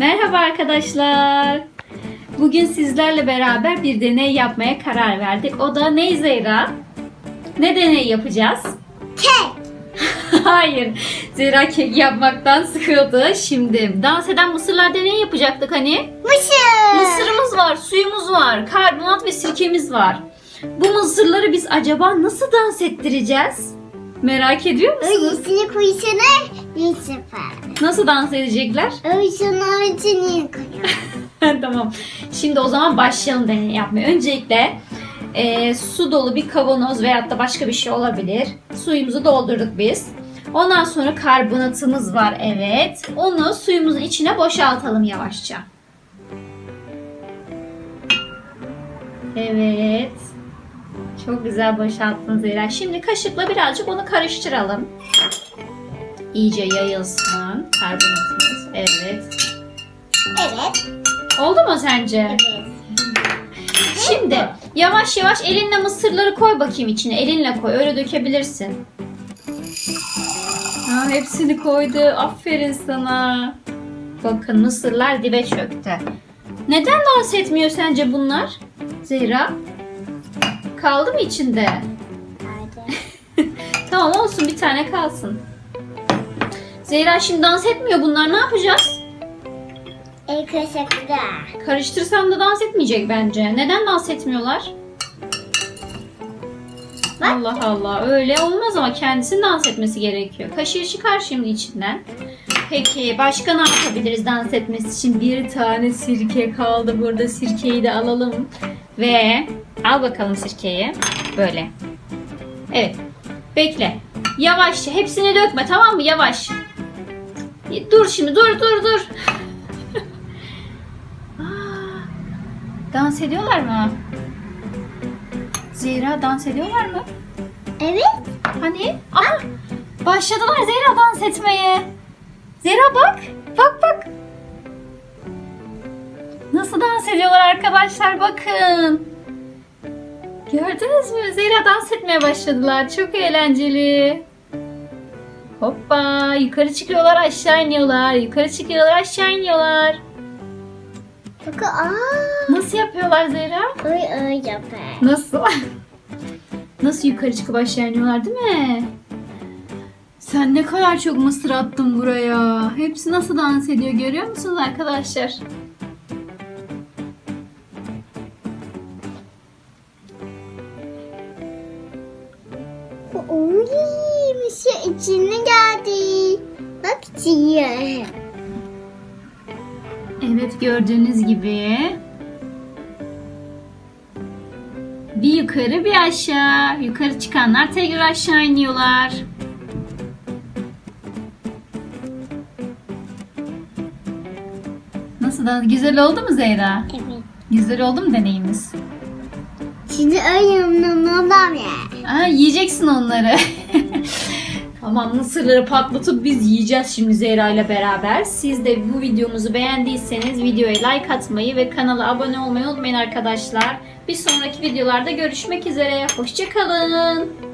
Merhaba arkadaşlar. Bugün sizlerle beraber bir deney yapmaya karar verdik. O da ne Zehra? Ne deney yapacağız? Kek. Hayır. Zehra kek yapmaktan sıkıldı. Şimdi dans eden mısırlar deneyi yapacaktık hani. Mısır. Mısırımız var, suyumuz var, karbonat ve sirkemiz var. Bu mısırları biz acaba nasıl dans ettireceğiz? Merak ediyor musunuz? Öylesine koysana. Bir sefer. Nasıl dans edecekler? Öylesine öylesine tamam. Şimdi o zaman başlayalım deney yapmaya. Öncelikle e, su dolu bir kavanoz veyahut da başka bir şey olabilir. Suyumuzu doldurduk biz. Ondan sonra karbonatımız var evet. Onu suyumuzun içine boşaltalım yavaşça. Evet. Çok güzel boşalttın Zehra. Şimdi kaşıkla birazcık onu karıştıralım. İyice yayılsın karbonatımız. Evet. Evet. Oldu mu sence? Evet. Şimdi yavaş yavaş elinle mısırları koy bakayım içine. Elinle koy. Öyle dökebilirsin. Ha, hepsini koydu. Aferin sana. Bakın mısırlar dibe çöktü. Neden dans etmiyor sence bunlar? Zehra? Kaldı mı içinde? Hadi. Tamam olsun bir tane kalsın. Zehra şimdi dans etmiyor bunlar. Ne yapacağız? El kaşıkta. Karıştırsam da dans etmeyecek bence. Neden dans etmiyorlar? Allah Allah. Öyle olmaz ama kendisinin dans etmesi gerekiyor. Kaşığı çıkar şimdi içinden. Peki başka ne yapabiliriz dans etmesi için? Bir tane sirke kaldı burada. Sirkeyi de alalım. Ve al bakalım sirkeyi. Böyle. Evet. Bekle. Yavaşça. Hepsini dökme tamam mı? Yavaş. Dur şimdi. Dur dur dur. Aa, dans ediyorlar mı? Zehra dans ediyorlar mı? Evet. Hani? Ah! Başladılar Zehra dans etmeye. Zehra bak. Bak bak. Nasıl dans ediyorlar arkadaşlar bakın. Gördünüz mü? Zehra dans etmeye başladılar. Çok eğlenceli. Hoppa yukarı çıkıyorlar aşağı iniyorlar. Yukarı çıkıyorlar aşağı iniyorlar. Bakın aa. Nasıl yapıyorlar Zehra? Öyle öyle yapar. Nasıl? Nasıl yukarı çıkıp aşağı iniyorlar değil mi? Sen ne kadar çok mısır attın buraya. Hepsi nasıl dans ediyor görüyor musunuz arkadaşlar? Oy, mısır içine geldi. Bak içiyor. Evet gördüğünüz gibi. Bir yukarı bir aşağı. Yukarı çıkanlar tekrar aşağı iniyorlar. Nasıl da güzel oldu mu Zeyra? Evet. Güzel oldu mu deneyimiz? Şimdi öyle yanımdan ya. Aa, yiyeceksin onları. tamam mısırları patlatıp biz yiyeceğiz şimdi Zehra ile beraber. Siz de bu videomuzu beğendiyseniz videoya like atmayı ve kanala abone olmayı unutmayın arkadaşlar. Bir sonraki videolarda görüşmek üzere. Hoşçakalın.